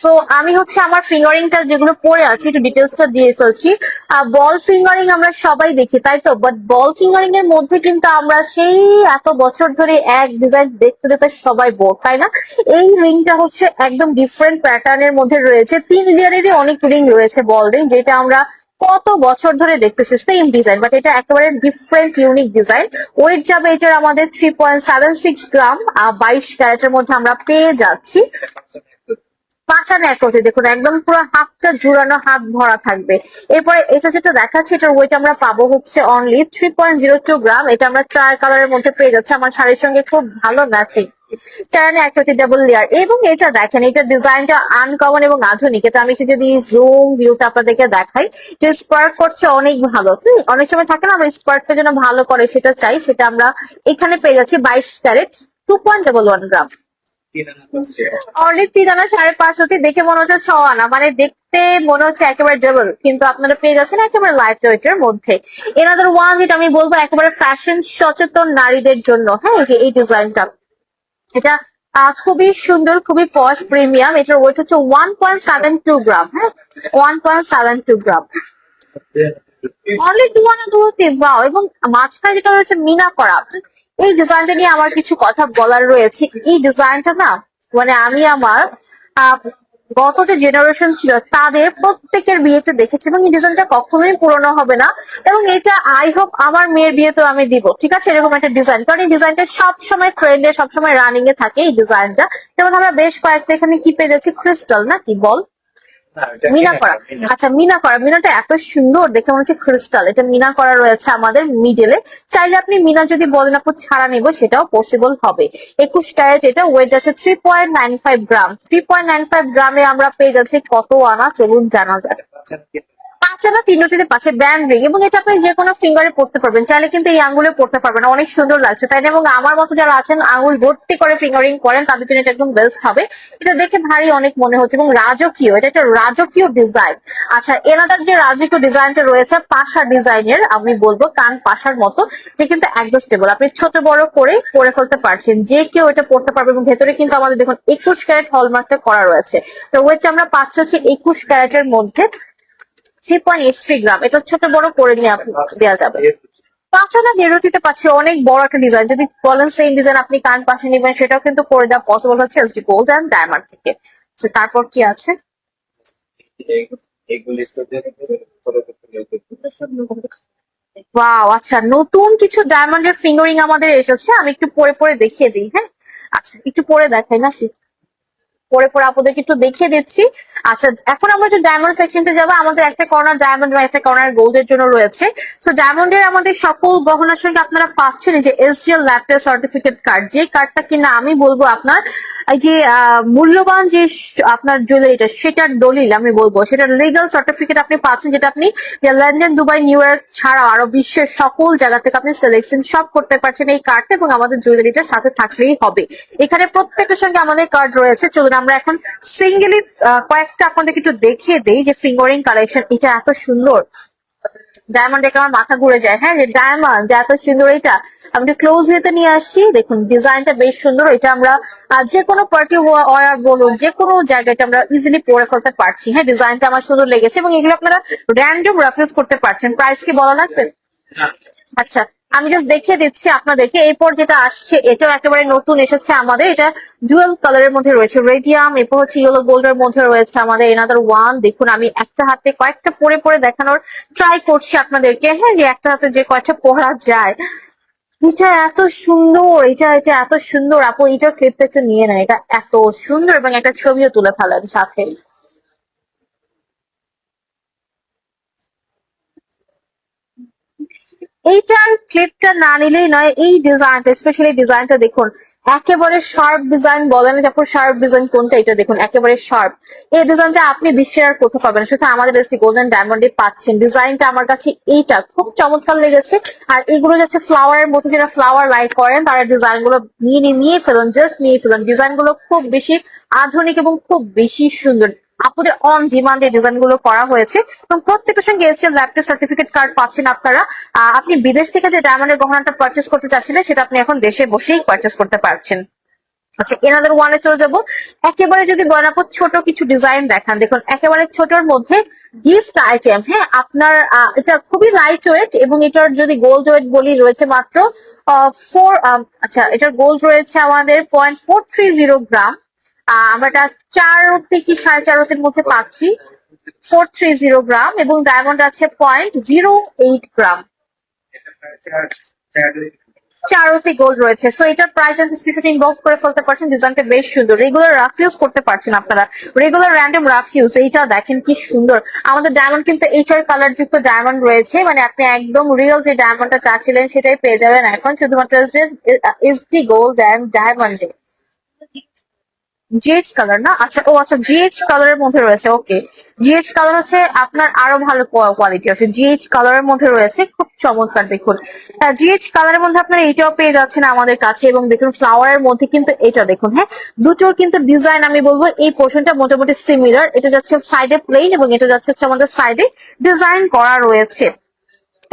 So আমি হচ্ছে আমার ফিঙ্গারিংটা যেগুলো পরে আছে, একটু ডিটেলসটা দিয়ে ফেলছি। বল ফিঙ্গারিং আমরা সবাই দেখি, তাই তো? বাট বল ফিঙ্গারিং এর মধ্যে কিন্তু আমরা সেই এত বছর ধরে এক ডিজাইন দেখতে দেখতে সবাই বোর তাই না? এই রিংটা হচ্ছে একদম ডিফারেন্ট প্যাটার্নের মধ্যে রয়েছে। তিন লেয়ারেরই অনেক রিং রয়েছে বল রিং যেটা আমরা কত বছর ধরে দেখতেছি। সেম ডিজাইন বাট এটা একেবারে ডিফারেন্ট ইউনিক ডিজাইন ওয়েট যাবে এটার আমাদের three point seven six gram বাইশ ক্যারেটের মধ্যে আমরা পেয়ে যাচ্ছি। পাঁচানো একরতি দেখুন, একদম পুরো হাতটা জুড়ানো হাত ভরা থাকবে। এরপরে এটা যেটা দেখাচ্ছে, এটার ওয়েট আমরা পাবো হচ্ছে only three point zero two gram এটা আমরা ট্রাই কালারের মধ্যে পেয়ে যাচ্ছি। আমার শাড়ির সঙ্গে খুব ভালো ম্যাচিং চারানে একরতি ডাবল লেয়ার এবং এটা দেখেন, এটা ডিজাইনটা আনকমন এবং আধুনিক। এটা আমি একটু যদি জুম ভিউতে আপনাদেরকে দেখাই, যে স্পার্ক করছে অনেক ভালো। হম, অনেক সময় থাকে না, আমরা স্পার্কটা যেন ভালো করে সেটা চাই, সেটা আমরা এখানে পেয়ে যাচ্ছি বাইশ carat two point double one gram only তিন আনা সাড়ে পাঁচ হতে দেখে মনে হচ্ছে ছ আনা। মানে দেখতে মনে হচ্ছে একেবারে ডাবল কিন্তু আপনারা পেয়ে যাচ্ছেন একেবারে লাইট ওয়েটের মধ্যে। এনাদের ওয়ান যেটা আমি বলব একেবারে ফ্যাশন সচেতন নারীদের জন্য হ্যাঁ যে এই ডিজাইনটা এটা খুবই সুন্দর খুবই পশ প্রিমিয়াম এটার ওয়েট হচ্ছে one point seven two gram হ্যাঁ one point seven two gram only দু আনা দূরত্বে ওয়াও এবং মাঝখানে যেটা রয়েছে মিনা করা। এই ডিজাইনটা নিয়ে আমার কিছু কথা বলার রয়েছে। এই ডিজাইনটা না মানে আমি আমার গত যে জেনারেশন ছিল, তাদের প্রত্যেকের বিয়েতে দেখেছি এবং এই ডিজাইনটা কখনোই পুরনো হবে না এবং এটা আই হোপ আমার মেয়ের বিয়েতেও আমি দিব, ঠিক আছে? এরকম একটা ডিজাইন কারণ এই ডিজাইনটা সবসময় ট্রেন্ডে সবসময় রানিং এ থাকে এই ডিজাইনটা যেমন আমরা বেশ কয়েকটা এখানে কি পেয়ে যাচ্ছি? ক্রিস্টাল না কি? বল। মিনা করা। আচ্ছা মিনা করা। মিনাটা এত সুন্দর দেখে মনে হচ্ছে ক্রিস্টাল এটা মিনা করা রয়েছে আমাদের মিডেলে চাইলে আপনি মিনা যদি বলেন আপু ছাড়া নেব সেটাও পসিবল হবে। একুশ ক্যারেট এটা ওয়েট আছে three point nine five gram. Three point nine five গ্রামে আমরা পেয়ে যাচ্ছি কত আনা চলুন জানা যাক। পাঁচ আনা তিনটিতে পাচ্ছে ব্যান্ড রিং এবং এটা আপনি যে কোনো ফিঙ্গারে পড়তে পারবেন। চাইলে কিন্তু এই আঙ্গুলে পড়তে পারবেন অনেক সুন্দর লাগছে, তাই না? এবং আমার মতো যারা আছেন, আঙ্গুল ভর্তি করে ফিঙ্গারিং করেন, তাদের জন্য এটা একদম বেস্ট হবে। এটা দেখে ভারী অনেক মনে হচ্ছে এবং রাজকীয়, এটা একটা রাজকীয় ডিজাইন আচ্ছা এনাদার যে রাজকীয় ডিজাইনটা রয়েছে, পাশা ডিজাইনের আমি বলব কান পাশার মতো যে কিন্তু অ্যাডজাস্টেবল আপনি ছোট বড় করে পরে ফেলতে পারছেন, যে কেউ এটা পড়তে পারবে এবং ভেতরে কিন্তু আমাদের দেখুন, একুশ ক্যারেট হলমার্কটা করা রয়েছে। তো ওয়েটটা আমরা পাচ্ছি হচ্ছে একুশ ক্যারেটের মধ্যে। Three point eight three gram এটা ছোট বড় করে নিয়ে আপনি দেওয়া যাবে। পাঁচানা দেড়তিতে পাচ্ছি অনেক বড় একটা ডিজাইন যদি বলেন সেম ডিজাইন আপনি কান পাশে নেবেন সেটাও কিন্তু করে দেওয়া পসিবল হচ্ছে এসডি গোল্ড অ্যান্ড ডায়মন্ড থেকে। আচ্ছা, তারপর কি আছে? ওয়াও আচ্ছা নতুন কিছু ডায়মন্ডের ফিঙ্গারিং আমাদের এসেছে। আমি একটু পরে পরে দেখিয়ে দিই হ্যাঁ? আচ্ছা একটু পরে দেখাই না পরে পরে আপনাদেরকে একটু দেখিয়ে দিচ্ছি। আচ্ছা এখন আমরা একটু ডায়মন্ড সেকশনতে যাব, আমাদের একটা কর্নার ডায়মন্ড এবং একটা কর্নার গোল্ডের জন্য রয়েছে। সো ডায়মন্ডের আমাদের সকল গহনার সঙ্গে আপনারা পাচ্ছেন যে এসডিএল ল্যাপটপ সার্টিফিকেট কার্ড যে কার্ডটা কিনা আমি বলব আপনার, এই যে মূল্যবান যে আপনার জুয়েলারিটা সেটার দলিল আমি বলব। সেটার লিগাল সার্টিফিকেট আপনি পাচ্ছেন, যেটা আপনি যে লন্ডন দুবাই নিউ ইয়র্ক ছাড়াও আরও বিশ্বের সকল জায়গা থেকে আপনি সিলেকশন সব করতে পারছেন এই কার্ডটা এবং আমাদের জুয়েলারিটার সাথে থাকলেই হবে। এখানে প্রত্যেকটার সঙ্গে আমাদের কার্ড রয়েছে। চলুন আমরা এখন সিঙ্গেলি কয়েকটা আপনাদেরকে একটু দেখিয়ে দেই যে ফিঙ্গারিং কালেকশন এটা এত সুন্দর। ডায়মন্ড দেখে আমার মাথা ঘুরে যায়। হ্যাঁ যে ডায়মন্ড যে এত সুন্দর এটা। আমি একটু ক্লোজ ভিউতে নিয়ে আসছি দেখুন ডিজাইনটা বেশ সুন্দর। এটা আমরা যে কোনো পার্টি ওয়ার বলুন যে কোনো জায়গায় এটা আমরা ইজিলি পরে ফেলতে পারছি। হ্যাঁ ডিজাইনটা আমার সুন্দর লেগেছে এবং এগুলো আপনারা র্যান্ডম রেফারেন্স করতে পারছেন। প্রাইস কি বলা লাগবে? আচ্ছা আমি জাস্ট দেখিয়ে দিচ্ছি আপনাদেরকে। এরপর যেটা আসছে, এটাও একেবারে নতুন এসেছে আমাদের। এটা ডুয়েল কালারের মধ্যে রয়েছে। রেডিয়াম এরপর হচ্ছে ইয়েলো গোল্ডের মধ্যে রয়েছে আমাদের। এনাদার ওয়ান দেখুন আমি একটা হাতে কয়েকটা পরে পরে দেখানোর ট্রাই করছি আপনাদেরকে। হ্যাঁ যে একটা হাতে যে কয়েকটা পড়া যায়। এটা এত সুন্দর, এটা এটা এত সুন্দর। আপু, এটার ক্লিপটা একটু নিয়ে নেয় এটা এত সুন্দর এবং একটা ছবিও তুলে ফেলেন সাথে এইটার ক্লিপটা না নিলেই নয়, এই ডিজাইনটা স্পেশালি ডিজাইনটা দেখুন, একেবারে শার্প ডিজাইন বলেন তারপর শার্প ডিজাইন কোনটা, এটা দেখুন, একেবারে শার্প এই ডিজাইনটা আপনি বিশ্বের আর কোথাও পাবেন শুধু আমাদের গোল্ডেন ডায়মন্ডে পাচ্ছেন। ডিজাইনটা আমার কাছে এইটা খুব চমৎকার লেগেছে। আর এগুলো যাচ্ছে ফ্লাওয়ারের মতো, যারা ফ্লাওয়ার লাইক করেন, তারা ডিজাইনগুলো নিয়ে নিয়ে ফেলুন জাস্ট নিয়ে ফেলুন। ডিজাইনগুলো খুব বেশি আধুনিক এবং খুব বেশি সুন্দর। আপনাদের অন ডিমান্ড এই ডিজাইনগুলো করা হয়েছে। এবং প্রত্যেকটার সঙ্গে এসএল ল্যাপটপ সার্টিফিকেট কার্ড পাচ্ছেন আপনারা। আপনি বিদেশ থেকে যে ডায়মন্ডের গহনাটা পারচেস করতে চাচ্ছিলেন, সেটা আপনি এখন দেশে বসেই পারচেস করতে পারছেন। আচ্ছা এনাদের ওয়ানে চলে যাব। একেবারে যদি বয়নাপুর ছোট কিছু ডিজাইন দেখান, দেখুন, একেবারে ছোটর মধ্যে গিফট আইটেম হ্যাঁ আপনার এটা খুবই লাইট ওয়েট এবং এটার যদি গোল্ড ওয়েট বলি, রয়েছে মাত্র ফোর আচ্ছা এটার গোল্ড রয়েছে আমাদের point four three zero gram আমরা এটা চারতে কি সাড়ে চারতের মধ্যে পাচ্ছি। ফোর থ্রি জিরো গ্রাম এবং ডায়মন্ড আছে পয়েন্ট জিরো এইট গ্রাম। চারোতে গোল্ড রয়েছে। সো এটার প্রাইস এন্ড স্ক্রিনশট ইনবক্স করে ফেলতে পারছেন। ডিজাইনটা বেশ সুন্দর। রেগুলার রাফ ইউজ করতে পারছেন আপনারা। রেগুলার র্যান্ডম রাফ ইউজ এইটা দেখেন কি সুন্দর। আমাদের ডায়মন্ড কিন্তু এইচআর কালার যুক্ত ডায়মন্ড রয়েছে। মানে আপনি একদম রিয়েল যে ডায়মন্ডটা চাচ্ছিলেন, সেটাই পেয়ে যাবেন এখন। শুধুমাত্র এসডি গোল্ড অ্যান্ড ডায়মন্ডে জিএইচ কালার না? আচ্ছা ও আচ্ছা জিএইচ কালারের মধ্যে রয়েছে ওকে জিএইচ কালার হচ্ছে আপনার আরও ভালো কোয়ালিটি আছে। জিএইচ কালারের মধ্যে রয়েছে, খুব চমৎকার, দেখুন। হ্যাঁ জিএইচ কালারের মধ্যে আপনার এইটাও পেয়ে যাচ্ছেন আমাদের কাছে এবং দেখুন ফ্লাওয়ারের মধ্যে কিন্তু এটা দেখুন হ্যাঁ। দুটোর কিন্তু ডিজাইন আমি বলব, এই পোর্শনটা মোটামুটি সিমিলার এটা যাচ্ছে সাইডে প্লেন এবং এটা যাচ্ছে হচ্ছে আমাদের সাইডে ডিজাইন করা রয়েছে।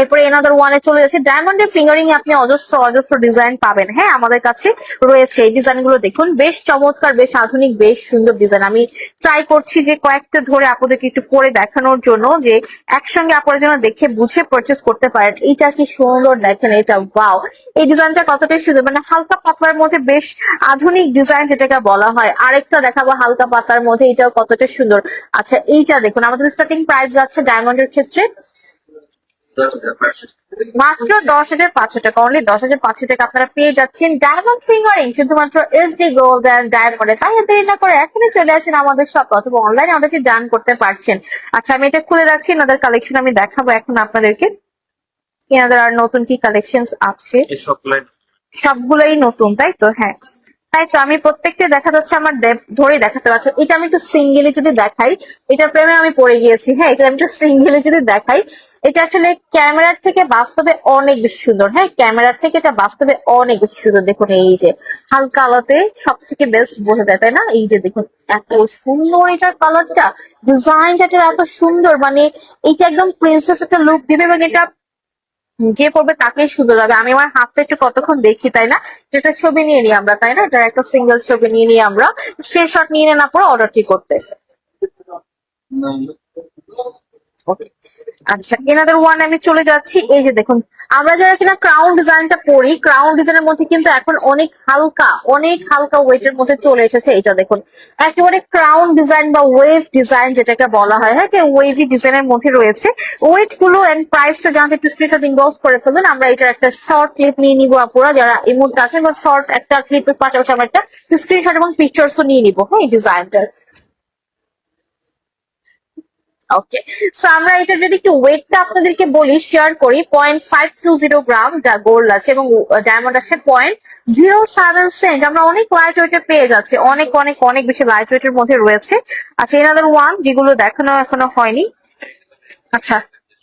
এরপরে এনাদার ওয়ানে চলে যাচ্ছে। ডায়মন্ডের ফিঙ্গারিং আপনি অজস্র অজস্র ডিজাইন পাবেন। হ্যাঁ আমাদের কাছে রয়েছে। এই ডিজাইনগুলো দেখুন, বেশ চমৎকার, বেশ আধুনিক, বেশ সুন্দর ডিজাইন আমি ট্রাই করছি যে কয়েকটা ধরে আপনাদেরকে একটু পরে দেখানোর জন্য যে একসঙ্গে আপনারা যেন দেখে, বুঝে পারচেস করতে পারেন। এইটা কি সুন্দর দেখেন, এটা ওয়াও এই ডিজাইনটা কতটাই সুন্দর মানে হালকা পাতলার মধ্যে বেশ আধুনিক ডিজাইন যেটাকে বলা হয়। আরেকটা দেখাবো হালকা পাতলার মধ্যে, এটাও কতটা সুন্দর। আচ্ছা এইটা দেখুন, আমাদের স্টার্টিং প্রাইস যাচ্ছে ডায়মন্ডের ক্ষেত্রে মাত্র দশ হাজার পাঁচশো টাকা অনলি দশ হাজার পাঁচশো টাকা আপনারা পেয়ে যাচ্ছেন ডায়মন্ড ফিঙ্গারিং শুধুমাত্র এসডি গোল্ড অ্যান্ড ডায়মন্ডে তাই দেরি না করে এখনই চলে আসেন আমাদের শপ অথবা অনলাইনে অর্ডারটি ডান করতে পারছেন। আচ্ছা আমি এটা খুলে রাখছি এনাদের কালেকশন আমি দেখাবো এখন আপনাদেরকে। এনাদের আর নতুন কি কালেকশন আছে? সবগুলোই নতুন তাই তো? হ্যাঁ। তাই তো আমি প্রত্যেকটা দেখা যাচ্ছে আমার ধরে দেখাতে পারছি। এটা আমি একটু সিঙ্গেলি যদি দেখাই এটা প্রেমে আমি পড়ে গিয়েছি। হ্যাঁ এটা আমি একটু সিঙ্গেলি যদি দেখাই, এটা আসলে ক্যামেরার থেকে বাস্তবে অনেক বেশি সুন্দর। হ্যাঁ ক্যামেরার থেকে এটা বাস্তবে অনেক বেশি সুন্দর। দেখুন এই যে, হালকা আলোতে সব থেকে বেস্ট বোঝা যায়, তাই না? এই যে দেখুন, এত সুন্দর এটার কালারটা ডিজাইনটা এত সুন্দর মানে এটা একদম প্রিন্সেস একটা লুক দিবে এবং এটা যে পড়বে তাকেই সুন্দর লাগে আমি আমার হাতটা একটু কতক্ষণ দেখি, তাই না? যেটা ছবি নিয়ে নিই আমরা, তাই না? এটা একটা সিঙ্গেল ছবি নিয়ে নিই আমরা। স্ক্রিনশট নিয়ে নেন পরে অর্ডারটি করতে। আচ্ছা এনাদের ওয়ান আমি চলে যাচ্ছি। এই যে দেখুন, আমরা যারা কিনা ক্রাউন ডিজাইনটা পরি ক্রাউন ডিজাইনের মধ্যে কিন্তু এখন অনেক হালকা অনেক হালকা ওয়েটের মধ্যে চলে এসেছে এটা দেখুন। একেবারে ক্রাউন ডিজাইন বা ওয়েভ ডিজাইন যেটাকে বলা হয় হ্যাঁ ওয়েভি ডিজাইনের মধ্যে রয়েছে। ওয়েটগুলো এন্ড প্রাইসটা জানতে একটু স্ক্রিনশট ইনবক্স করে ফেলুন। আমরা এটার একটা শর্ট ক্লিপ নিয়ে নিবো আপুরা, যারা এই মুহূর্তে আছেন, বা শর্ট একটা ক্লিপের পাশাপাশি আমরা একটা স্ক্রিনশট এবং পিকচার্সও নিয়ে নিবো হ্যাঁ এই ডিজাইনটার ওকে সো আমরা এটা যদি একটু ওয়েটটা আপনাদেরকে বলি শেয়ার করি point five two zero gram যা গোল্ড আছে এবং ডায়মন্ড আছে পয়েন্ট জিরো সেভেন সেন্ট আমরা অনেক লাইট ওয়েটে পেয়ে যাচ্ছি, অনেক অনেক অনেক বেশি লাইট ওয়েটের মধ্যে রয়েছে। আচ্ছা এনাদের ওয়ান যেগুলো দেখানো এখনও হয়নি। আচ্ছা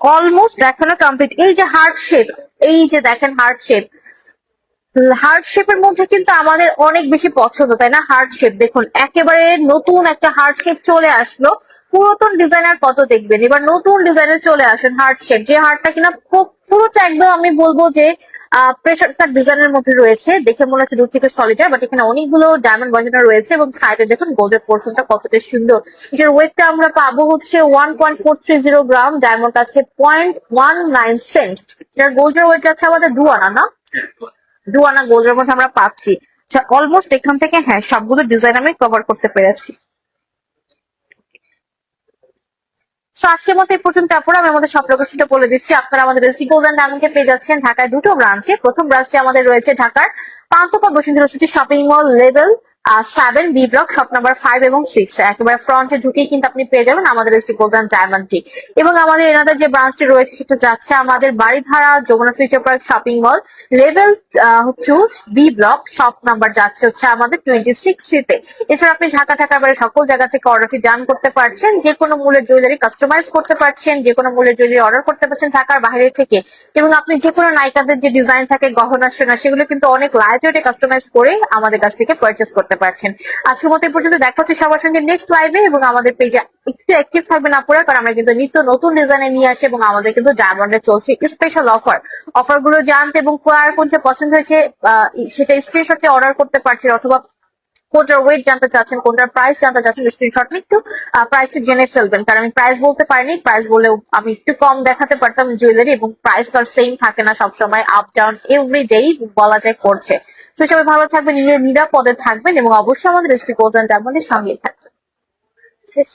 অলমোস্ট দেখানো কমপ্লিট এই যে হার্ট শেপ এই যে দেখেন হার্ট শেপ হার্ট শেপের মধ্যে কিন্তু আমাদের অনেক বেশি পছন্দ, তাই না? হার্ট শেপ দেখুন, একেবারে নতুন একটা হার্ট শেপ চলে আসলো। পুরাতন ডিজাইনার কত দেখবেন? এবার নতুন ডিজাইনে চলে আসেন হার্ট শেপ যে হার্টটা কিনা খুব পুরোটা একদম আমি বলব যে প্রেশার কাট ডিজাইনের মধ্যে রয়েছে। দেখে মনে হচ্ছে দূর থেকে সলিটার বাট এখানে অনেকগুলো ডায়মন্ড বসানো রয়েছে এবং সাইডে দেখুন গোল্ডের পোর্শনটা কতটা সুন্দর। এটার ওয়েটটা আমরা পাবো হচ্ছে one point four three zero gram diamond আছে পয়েন্ট ওয়ান নাইন সেন্ট এটার গোল্ডের ওয়েট আছে আমাদের দু আনা না? দু আনা গোল্ডের মধ্যে আমরা পাচ্ছি। আচ্ছা অলমোস্ট এখান থেকে হ্যাঁ সবগুলো ডিজাইন আমি কভার করতে পেরেছি। আজকের মতো এই পর্যন্ত আপুরা, আমি আমাদের সব লোকেশনটা বলে দিচ্ছি। আপনারা আমাদের এসডি গোল্ডেন ডায়মন্ডকে পেয়ে যাচ্ছেন ঢাকায় দুটো ব্রাঞ্চে প্রথম ব্রাঞ্চটি আমাদের রয়েছে ঢাকার পান্তপা Bashundhara city shopping mall level seven B block shop number five এবং সিক্স একেবারে ফ্রন্টে ঢুকেই কিন্তু আপনি পেয়ে যাবেন আমাদের এসডি গোল্ডেন ডায়মন্ডটি এবং আমাদের এনাদের যে ব্রাঞ্চটি রয়েছে, সেটা যাচ্ছে আমাদের Baridhara Jamuna future park shopping mall level two B block shop number যাচ্ছে হচ্ছে আমাদের টোয়েন্টি সিক্স সিতে এছাড়া আপনি ঢাকা ঢাকার বাইরে সকল জায়গা থেকে অর্ডারটি ডান করতে পারছেন। যে কোনো মূল্যের জুয়েলারি কাস্টমাইজ করতে পারছেন, যে কোনো মূল্যের জুয়েলারি অর্ডার করতে পারছেন ঢাকার বাইরে থেকে। এবং আপনি যে কোনো নায়িকাদের যে ডিজাইন থাকে, গহনা, সোনা, সেগুলো কিন্তু অনেক লাইট ওয়েটে কাস্টমাইজ করে আমাদের কাছ থেকে পারচেস করতে পারছেন। আজকের মতো পর্যন্ত দেখা হচ্ছে সবার সঙ্গে নেক্সট লাইভে এবং আমাদের পেজে একটু অ্যাক্টিভ থাকবেন আপনারা কারণ আমরা কিন্তু নিত্য নতুন ডিজাইনে নিয়ে আসি এবং আমাদের কিন্তু ডায়মন্ডে চলছে স্পেশাল অফার অফারগুলো জানতে এবং কোয়ার কোনটা পছন্দ হয়েছে সেটা স্ক্রিনশটে অর্ডার করতে পারছেন অথবা কোনটার ওয়েট জানতে চাচ্ছেন কোনটার প্রাইস জানতে চাচ্ছেন স্ক্রিনশট একটু প্রাইসটা জেনে ফেলবেন। কারণ আমি প্রাইস বলতে পারিনি প্রাইস বলে আমি একটু কম দেখাতে পারতাম জুয়েলারি এবং প্রাইস তো সেম থাকে না সবসময় আপ ডাউন এভরি ডে বলা যায় করছে। তো সবাই ভালো থাকবেন নিরাপদে থাকবেন এবং অবশ্যই আমাদের এসটি গোল্ডেন ডায়মন্ডের সঙ্গে থাকবেন। শেষ।